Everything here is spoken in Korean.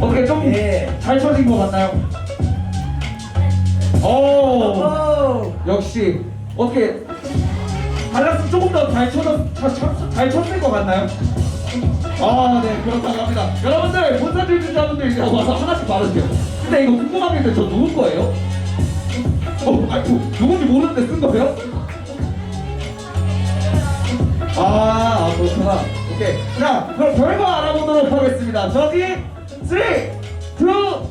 어떻게 좀 예. 잘 쳐진 것 같나요? 오, 오. 역시 어떻게 달랐으면 조금 더 잘 쳐졌 쳐- 잘 쳤을 것 같나요? 아, 네, 그렇다고 합니다. 여러분들, 본사들 주자분들 이제 와서 하나씩 받으세요. 근데 이거 궁금한 게 있는데 저 누구 거예요? 어, 뭐, 누군지 모르는데 쓴 거예요? 아, 아, 그렇구나. 오케이. 자, 그럼 결과 알아보도록 하겠습니다. 저기, three, two,